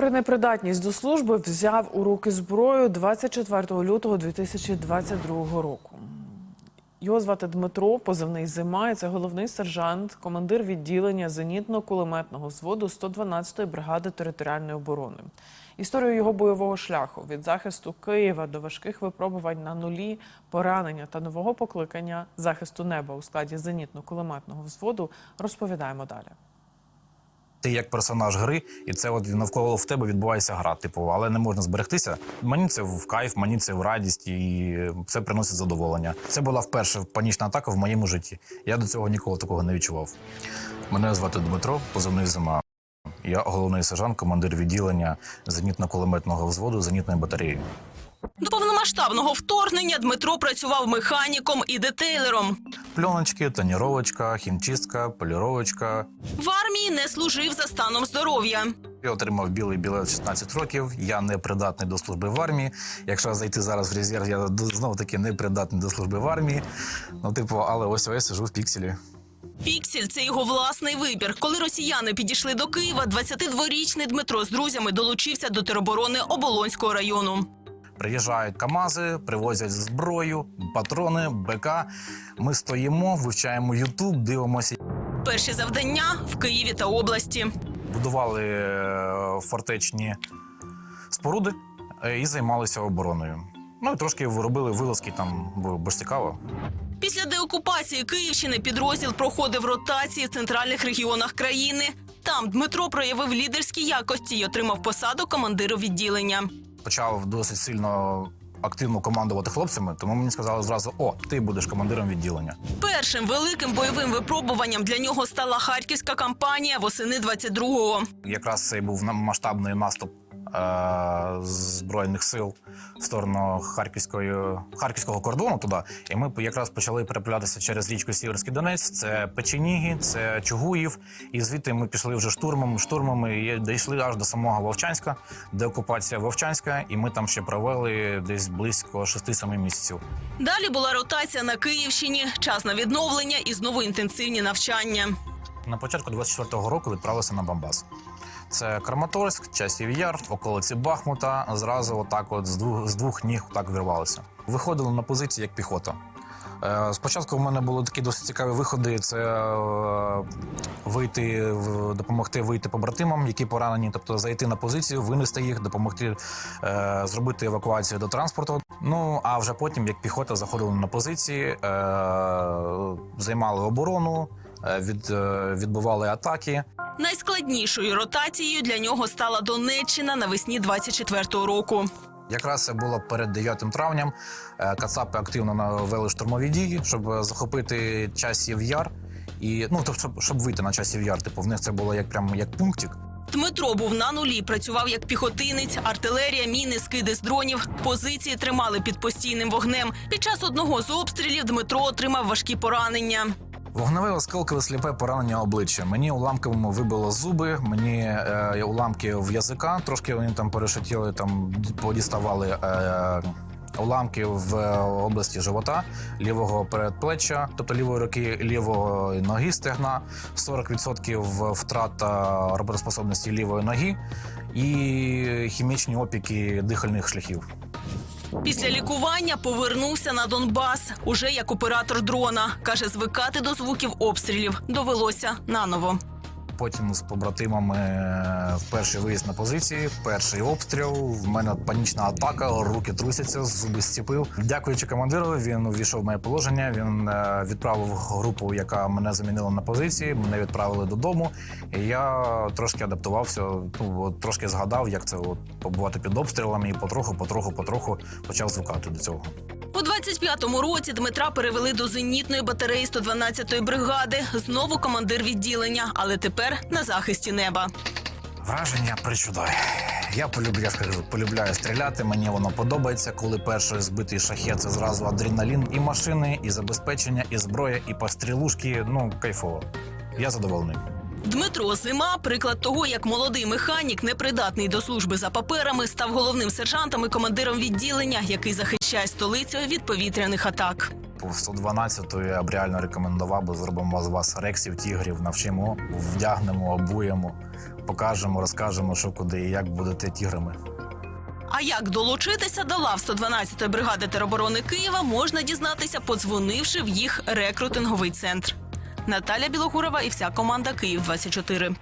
При непридатність до служби взяв у руки зброю 24 лютого 2022 року. Його звати Дмитро, позивний Зима. Це головний сержант, командир відділення зенітно-кулеметного взводу 112-ї бригади територіальної оборони. Історію його бойового шляху від захисту Києва до важких випробувань на нулі, поранення та нового покликання захисту неба у складі зенітно-кулеметного взводу розповідаємо далі. Ти як персонаж гри, і це от навколо в тебе відбувається гра. Типу, але не можна зберегтися. Мені це в кайф, мені це в радість, і це приносить задоволення. Це була вперше панічна атака в моєму житті. Я до цього ніколи такого не відчував. Мене звати Дмитро, позивний зима. Я головний сержант, командир відділення зенітно-кулеметного взводу зенітної батареї. До повномасштабного вторгнення Дмитро працював механіком і детейлером. Пленочки, тоніровочка, хімчистка, поліровочка. В армії не служив за станом здоров'я. Я отримав білий білет 16 років. Я не придатний до служби в армії. Якщо зайти зараз в резерв, я знову таки не придатний до служби в армії. Ну, типу, але ось ось сижу в пікселі. Піксель це його власний вибір. Коли росіяни підійшли до Києва, 22-річний Дмитро з друзями долучився до тероборони Оболонського району. Приїжджають КАМАЗи, привозять зброю, патрони, БК. Ми стоїмо, вивчаємо Ютуб, дивимося. Перші завдання в Києві та області. Будували е, фортечні споруди е, і займалися обороною. Ну і трошки робили вилазки там, бо ж цікаво. Після деокупації Київщини підрозділ проходив ротації в центральних регіонах країни. Там Дмитро проявив лідерські якості і отримав посаду командира відділення. Почав досить сильно активно командувати хлопцями, тому мені сказали зразу: о, ти будеш командиром відділення. Першим великим бойовим випробуванням для нього стала харківська кампанія восени 22-го. Якраз це був на- масштабний наступ збройних сил в сторону харківської харківського кордону туди. І ми якраз почали переплятися через річку Сіверський Донець. Це Печеніги, це Чугуїв. І звідти ми пішли вже штурмом, штурмами і дійшли аж до самого Вовчанська, де окупація Вовчанська, і ми там ще провели десь близько 6-7 місяців. Далі була ротація на Київщині, час на відновлення і знову інтенсивні навчання. На початку 24-го року відправилися на Бамбас. Це Краматорськ, часів яр, околиці Бахмута. Зразу отак, от з двох з двох ніг так вирвалися. Виходили на позиції як піхота. Е, Спочатку в мене були такі досить цікаві виходи: це е, вийти допомогти вийти побратимам, які поранені, тобто зайти на позицію, винести їх, допомогти е, зробити евакуацію до транспорту. Ну а вже потім, як піхота, заходили на позиції, займали оборону, від, е, відбивали атаки. Найскладнішою ротацією для нього стала Донеччина навесні 24-го року. Якраз це було перед 9 травням. Е, Кацапи активно навели штурмові дії, щоб е, захопити часів яр. І ну тобто, щоб, щоб вийти на часів яр. Типу, в них це було як прям як пунктик. Дмитро був на нулі, працював як піхотинець, артилерія, міни, скиди з дронів. Позиції тримали під постійним вогнем. Під час одного з обстрілів Дмитро отримав важкі поранення. Вогневе осколкове сліпе поранення обличчя. Мені уламковому вибило зуби, мені е, уламки в язика. Трошки вони там перешетіли, там подіставали. Е, Уламки в е, області живота, лівого передплеччя, тобто лівої руки, лівої ноги стегна, 40% втрата роботоспособності лівої ноги і хімічні опіки дихальних шляхів. Після лікування повернувся на Донбас уже як оператор дрона. каже, звикати до звуків обстрілів довелося наново. Потім з побратимами е, в перший виїзд на позиції, перший обстріл. В мене панічна атака, руки трусяться, зуби зціпив. Дякуючи командиру, він увійшов в моє положення. Він е, відправив групу, яка мене замінила на позиції. Мене відправили додому. І я трошки адаптувався. Ну трошки згадав, як це от побувати під обстрілами, і потроху, потроху, потроху почав звикати до цього. У 25-му році Дмитра перевели до зенітної батареї 112-ї бригади. Знову командир відділення, але тепер на захисті неба. Враження причудові. Я полюбляю, я ж кажу, полюбляю стріляти. Мені воно подобається. Коли перший збитий шахет, це зразу адреналін, і машини, і забезпечення, і зброя, і пострілушки. Ну кайфово. Я задоволений. Дмитро Зима приклад того, як молодий механік, непридатний до служби за паперами, став головним сержантом і командиром відділення, який захищає столицю від повітряних атак. по 112 я б реально рекомендував, бо зробимо з вас рексів, тігрів, навчимо, вдягнемо, обуємо, покажемо, розкажемо, що куди і як будете тіграми. А як долучитися до лав 112-ї бригади тероборони Києва, можна дізнатися, подзвонивши в їх рекрутинговий центр. Наталя Білогурова і вся команда Київ 24